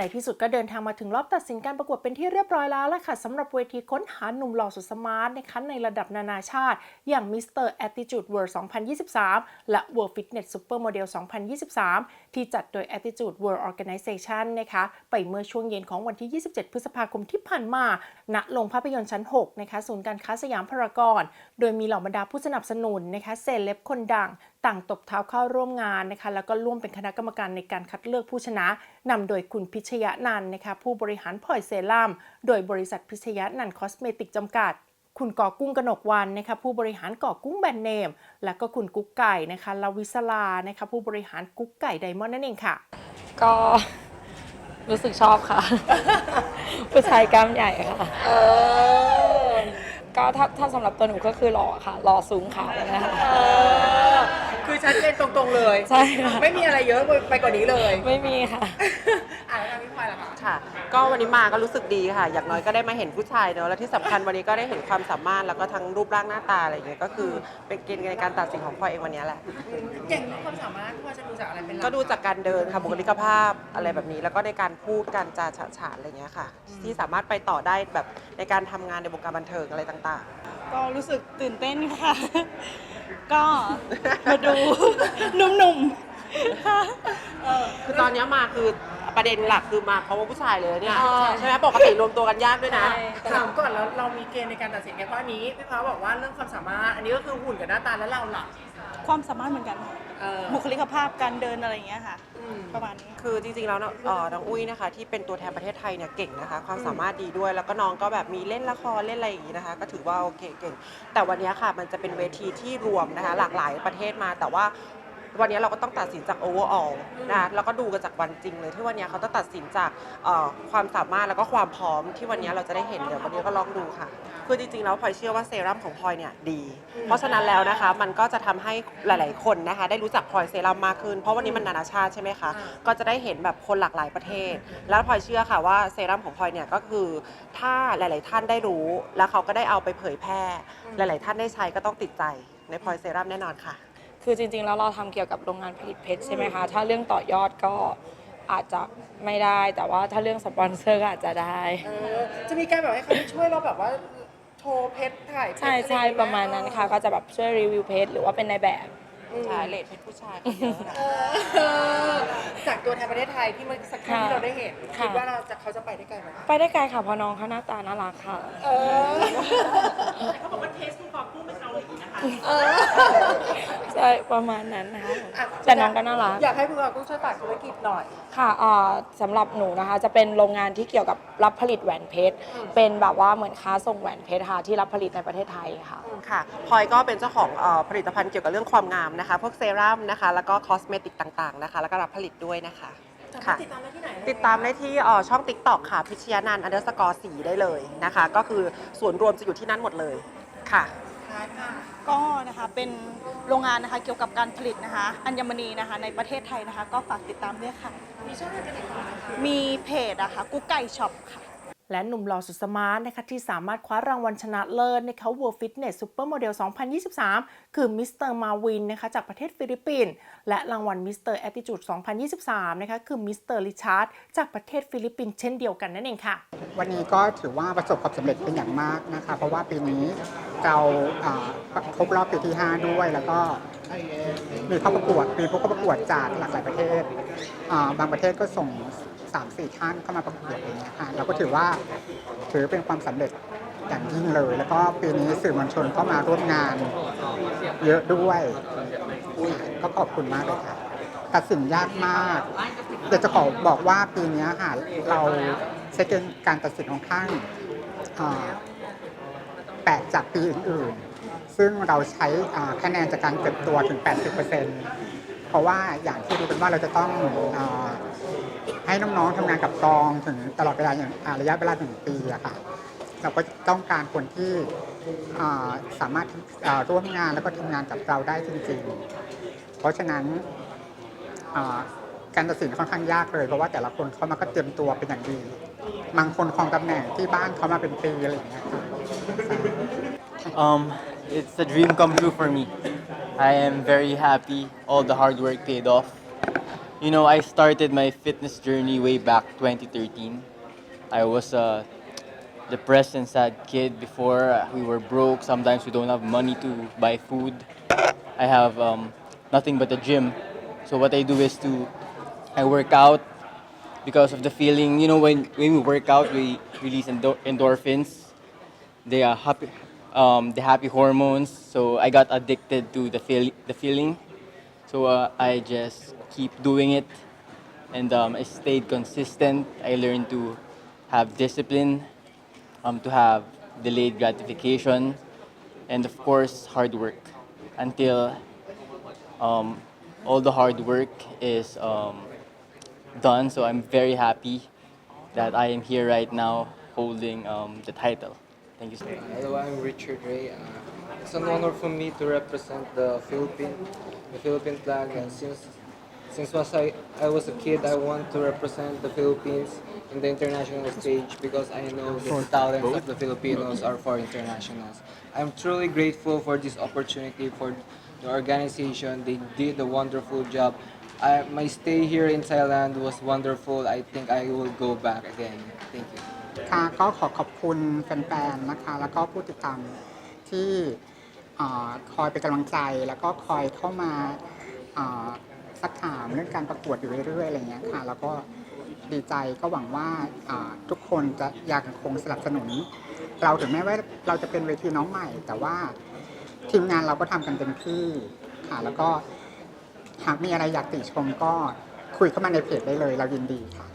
ในที่สุดก็เดินทางมาถึงรอบตัดสินการประกวดเป็นที่เรียบร้อยแล้วล่ะค่ะสำหรับเวทีค้นหาหนุ่มหล่อสุดสมาร์ทนะคะในระดับนานาชาติ อย่าง Mr. Attitude World 2023 และ World Fitness Supermodel 2023 ที่จัดโดย Attitude World Organization นะคะไปเมื่อช่วงเย็นของวันที่ 27 พฤษภาคมที่ผ่านมาณโรงภาพยนตร์ชั้น 6 นะคะศูนย์การค้าสยามพารากอน โดยมีเหล่าบรรดาผู้สนับสนุนนะคะเซเลบคนดัง ต่างตบเท้าเข้าร่วมงานนะคะแล้วก็ร่วมเป็นคณะกรรมการในการคัดเลือกผู้ชนะนำโดยคุณพิชยะนันท์นะคะผู้บริหารพลอยเซรั่มโดยบริษัทพิชยะนันท์คอสเมติกจำกัดคุณก่อกุ้งกนกวันนะคะผู้บริหารก่อกุ้งแบรนด์เนม และก็คุณกุ๊กไก่นะคะลาวิศลานะคะผู้บริหารกุ๊กไก่ไดมอนด์นั่นเองค่ะ ก็รู้สึกชอบค่ะ ผู้ชายกล้ามใหญ่ค่ะก็ถ้าถ้าสำหรับตัวหนูก็คือหล่อค่ะหล่อสูงขาวนะคะคือ ชัดเจนตรงๆเลยใช่ค่ะ ไม่มีอะไรเยอะไปกว่านี้เลยไม่มีค่ะ อ่านแล้วพี่พลอยล่ะคะ ค่ะ ก็วันนี้มาก็รู้สึกดีค่ะ อย่างน้อยก็ได้มาเห็นผู้ชายเนอะและที่สำคัญวันนี้ก็ได้เห็นความสามารถแล้วก็ทั้งรูปร่างหน้าตาอะไรอย่างเงี้ยก็คือเป็นเกณฑ์ในการตัดสินของพลอยเองวันนี้แหละอย่างนี้ความสามารถพี่พลอยจะดูจากอะไรเป็นหลักก็ดูจากการเดินค่ะบุคลิกภาพอะไรแบบนี้ แล้วก็ในการพูดการจาฉะฉานอะไรอย่างเงี้ยค่ะ ที่สามารถไปต่อได้แบบในการทำงานในวงการบันเทิงอะไรต่างๆ ก็รู้สึกตื่นเต้นค่ะ ก็มาดู หนุ่มๆค่ะคือตอนนี้มาคือประเด็นหลักคือมาเพราะว่าผู้ชายเลยเนี่ยอ๋อใช่ไหมปกติรวมตัวกันยากด้วยนะ ถามก่อนแล้วเรามีเกณฑ์ในการตัดสินไงเพราะอันนี้พี่พลอยบอกว่าเรื่องความสามารถ อันนี้ก็คือหุ่นกับหน้าตาแล้วเราล่ะความสามารถเหมือนกันค่ะ เออ บุคลิกภาพการเดินอะไรอย่างเงี้ยค่ะ อืม ประมาณนี้ คือจริงๆ แล้วเนอะเอ่อน้องอุ้ยนะคะ ที่เป็นตัวแทนประเทศไทยเนี่ยเก่งนะคะ ความสามารถดีด้วย แล้วก็น้องก็แบบมีเล่นละครเล่นอะไรอย่างนี้นะคะ ก็ถือว่าโอเคเก่ง แต่วันนี้ค่ะมันจะเป็นเวทีที่รวมนะคะ หลากหลายประเทศมา แต่ว่าวันนี้เราก็ต้องตัดสินจาก overall นะคะแล้วก็ดูกันจากวันจริงเลยที่วันนี้เขาต้องตัดสินจากเอ่อความสามารถแล้วก็ความพร้อมที่วันนี้เราจะได้เห็นเดี๋ยววันนี้ก็ลองดูค่ะ คือจริงๆแล้วพลอยเชื่อว่าเซรั่มของพลอยเนี่ยดี เพราะฉะนั้นแล้วนะคะมันก็จะทำให้หลาย ๆ คนนะคะ ได้รู้จักพลอยเซรั่มมากขึ้น เพราะวันนี้มันนานาชาติใช่ไหมคะอ่า ก็จะได้เห็นแบบคนหลากหลายประเทศ แล้วพลอยเชื่อค่ะว่าเซรั่มของพลอยเนี่ยก็คือถ้าหลาย ๆ ท่านได้รู้ แล้วเขาก็ได้เอาไปเผยแพร่ หลาย ๆ ท่านได้ใช้ก็ต้องติดใจในพลอยเซรั่มแน่นอนค่ะ คือจริงๆ แล้วเราทำเกี่ยวกับโรงงานผลิตเพชรใช่ไหมคะ ถ้าเรื่องต่อยอดก็อาจจะไม่ได้ แต่ว่าถ้าเรื่องสปอนเซอร์ก็อาจจะได้ เออจะมีการแบบให้เขาไปช่วยเราแบบว่า โชว์เพชรถ่ายเพชรใช่ใช่อไอย่งเงี้ยประมาณนั้นค่ะ ก็จะแบบช่วยรีวิวเพจหรือว่าเป็นในายแบบใช่เลดเป็นผู้ชายก็เยอะนะ เออจากตัวแทนประเทศไทยที่เมื่อสักครู่ที่เราได้เห็นค่ะ คิดว่าเราจะเขาจะไปได้ไกลไหมไปได้ไกลค่ะเพราะน้องเขาหน้าตาน่ารักค่ะ เออ ใช่ประมาณนั้นนะคะอะแต่น้องก็น่ารัก อยากให้พวกเราต้องช่วยฝากธุรกิจหน่อย ค่ะเอ่อสำหรับหนูนะคะ จะเป็นโรงงานที่เกี่ยวกับรับผลิตแหวนเพชรเป็นแบบว่าเหมือนค้าส่งแหวนเพชรค่ะที่รับผลิตในประเทศไทยค่ะค่ะพลอยก็เป็นเจ้าของเอ่อผลิตภัณฑ์เกี่ยวกับเรื่องความงามนะคะ พวกเซรั่มนะคะ แล้วก็คอสเมติกต่างๆนะคะ แล้วก็รับผลิตด้วยนะคะ ค่ะ ติดตามได้ที่ไหนติดตามได้ที่เอ่อช่อง TikTok ค่ะ พิชยานันอันเดอร์สกอร์สีได้เลยนะคะ ก็คือส่วนรวมจะอยู่ที่นั่นหมดเลยค่ะ ท้ายค่ะ ก็นะคะเป็นโรงงานนะคะเกี่ยวกับการผลิตนะคะอัญมณีนะคะในประเทศไทยนะคะ ก็ฝากติดตามด้วยค่ะ มีช่องทางการติดต่อไหมคะมีเพจอะค่ะกุ๊กไก่ช็อปค่ะ และหนุ่มหล่อสุดสมาร์ทนะคะที่สามารถคว้ารางวัลชนะเลิศนะคะ World Fitness Supermodel 2023 คือมิสเตอร์มาวินนะคะจากประเทศฟิลิปปินส์และรางวัลมิสเตอร์ Attitude 2023 นะคะคือมิสเตอร์ริชาร์ดจากประเทศฟิลิปปินส์เช่นเดียวกันนั่นเองค่ะ วันนี้ก็ถือว่าประสบความสำเร็จเป็นอย่างมากนะคะ เพราะว่าปีนี้ เราครบรอบปีที่ 5 ด้วย แล้วก็มีเข้าประกวดมีผู้เข้าประกวดจากหลากหลายประเทศ บางประเทศก็ส่ง3-4ท่านเข้ามาประกวดเองนะคะเราก็ถือว่าถือเป็นความสำเร็จอย่างยิ่งเลย แล้วก็ปีนี้สื่อมวลชนก็มาร่วมงานเยอะด้วยก็ขอบคุณมากเลยค่ะตัดสินยากมากเดี๋ยวจะขอบอกว่าปีนี้ค่ะเราใช้เกณฑ์การตัดสินของข้าง แปลกจากปีอื่นๆ ซึ่งเราใช้คะแนนจากการเก็บตัวถึง 80%เพราะว่าอย่างที่รู้กันว่าเราจะต้องอให้น้องๆทำงานกับกองถึงตลอดเวลาอย่างอ่าระยะเวลาหนึ่งปีอะค่ะเราก็ต้องการคนที่สามารถร่วมงานแล้วก็ทำงานกับเราได้จริงๆ เพราะฉะนั้นการตัดสินค่อนข้างยากเลยเพราะว่าแต่ละคนเขามาก็เตรียมตัวเป็นอย่างดี บางคนครองตำแหน่งที่บ้านเขามาเป็นปีอะไรอย่างเงี้ยค่ะ Um, it's a dream come true for me. I am very happy. All the hard work paid off. You know, I started my fitness journey way back 2013. I was a depressed and sad kid before. We were broke. Sometimes we don't have money to buy food. I have um, nothing but a gym. So what I do is to I work out because of the feeling. You know, when when we work out, we release endo- endorphins. They are happy, um, the happy hormones. So I got addicted to the feel the feeling. So uh, I just keep doing it, and um, I stayed consistent. I learned to have discipline, um, to have delayed gratification, and of course hard work. Until um, all the hard work is um, done, so I'm very happy that I am here right now holding um, the title. Thank you so much. Hello, I'm Richard Ray. Uh, it's an honor for me to represent the Philippine, the Philippine flag. And since since was I, I was a kid, I want to represent the Philippines in the international stage because I know the talents of the Filipinos are for internationals. I'm truly grateful for this opportunity for the organization. They did a wonderful job. I, my stay here in Thailand was wonderful. I think I will go back again. Thank you. คะก็ขอขอบคุณแฟนๆนะคะ แล้วก็ผู้ติดตามที่คอยเป็นกำลังใจแล้วก็คอยเข้ามาสักถามเรื่องการประกวดอยู่เรื่อยๆอะไรเงี้ยค่ะ แล้วก็ดีใจก็หวังว่าอ่าทุกคนจะยังคงสนับสนุน เราถึงแม้ว่าเราจะเป็นเวทีน้องใหม่ แต่ว่าทีมงานเราก็ทำกันเต็มที่ค่ะ แล้วก็หากมีอะไรอยากติชมก็คุยเข้ามาในเพจได้เลย เรายินดีค่ะ